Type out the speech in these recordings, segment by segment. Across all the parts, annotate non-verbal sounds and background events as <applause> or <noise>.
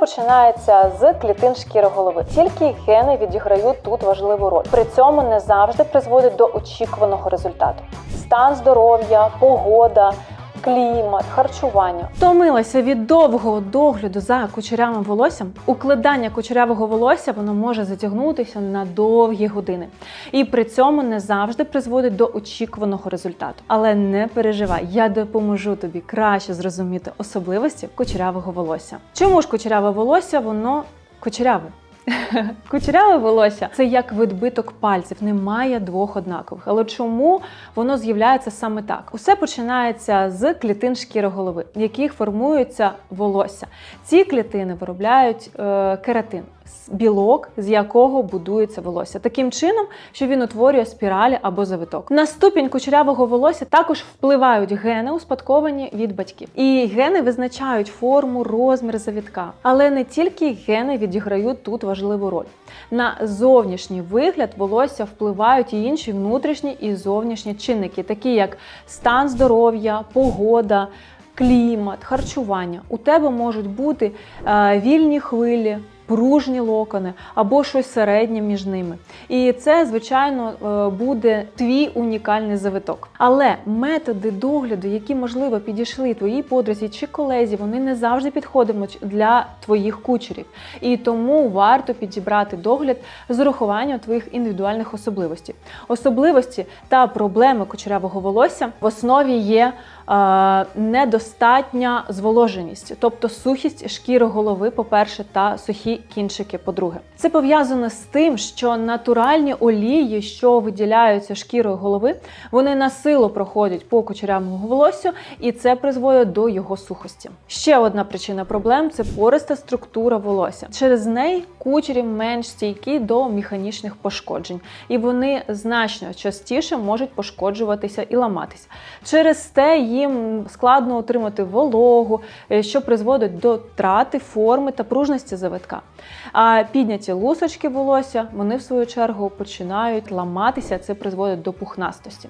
починається з клітин шкіри голови. Тільки гени відіграють тут важливу роль. При цьому не завжди призводить до очікуваного результату. Стан здоров'я, погода. Клімат, харчування Втомилася від довгого догляду за кучерявим волоссям. Укладання кучерявого волосся воно може затягнутися на довгі години, і при цьому не завжди призводить до очікуваного результату. Але не переживай, я допоможу тобі краще зрозуміти особливості кучерявого волосся. Чому ж кучеряве волосся воно кучеряве? <laughs> Кучеряве волосся це як відбиток пальців, немає двох однакових. Але чому воно з'являється саме так? Усе починається з клітин шкіри голови, в яких формується волосся. Ці клітини виробляють е, кератин. Білок, з якого будується волосся, таким чином, що він утворює спіралі або завиток. На ступінь кучерявого волосся також впливають гени, успадковані від батьків. І гени визначають форму, розмір завітка. Але не тільки гени відіграють тут важливу роль. На зовнішній вигляд волосся впливають і інші внутрішні і зовнішні чинники, такі як стан здоров'я, погода. Клімат, харчування. У тебе можуть бути е, вільні хвилі, пружні локони або щось середнє між ними. І це, звичайно, е, буде твій унікальний завиток. Але методи догляду, які можливо підійшли твоїй подрузі чи колезі, вони не завжди підходитимуть для твоїх кучерів. І тому варто підібрати догляд з урахуванням твоїх індивідуальних особливостей. Особливості та проблеми кучерявого волосся в основі є. е, Недостатня зволоженість, тобто сухість шкіри голови, по-перше, та сухі кінчики, по-друге. Це пов'язано з тим, що натуральні олії, що виділяються шкірою голови, вони на силу проходять по кучерявому волоссю, і це призводить до його сухості. Ще одна причина проблем це пориста структура волосся. Через неї кучері менш стійкі до механічних пошкоджень, і вони значно частіше можуть пошкоджуватися і ламатися. Через те їм складно отримати вологу, е, що призводить до втрати форми та пружності завитка. А підняті лусочки волосся, вони в свою чергу починають ламатися, це призводить до пухнастості.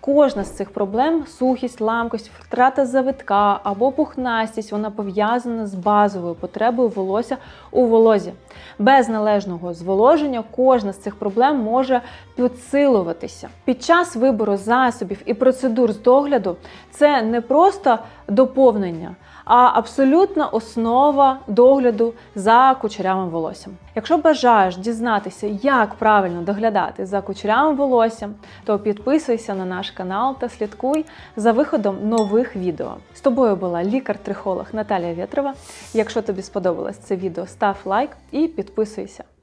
Кожна з цих проблем сухість, ламкость, втрата завитка або пухнастість, вона пов'язана з базовою потребою волосся у волозі. Без належного зволоження кожна з цих проблем може підсилуватися. Під час вибору засобів і процедур з догляду це не просто доповнення, а абсолютна основа догляду за кучерявим волоссям. Якщо бажаєш дізнатися, як правильно доглядати за кучерявим волоссям, то підписуйся на наш канал та слідкуй за виходом нових відео. З тобою була лікар-трихолог Наталія Вєтрова. Якщо тобі сподобалось це відео, став лайк і підписуйся.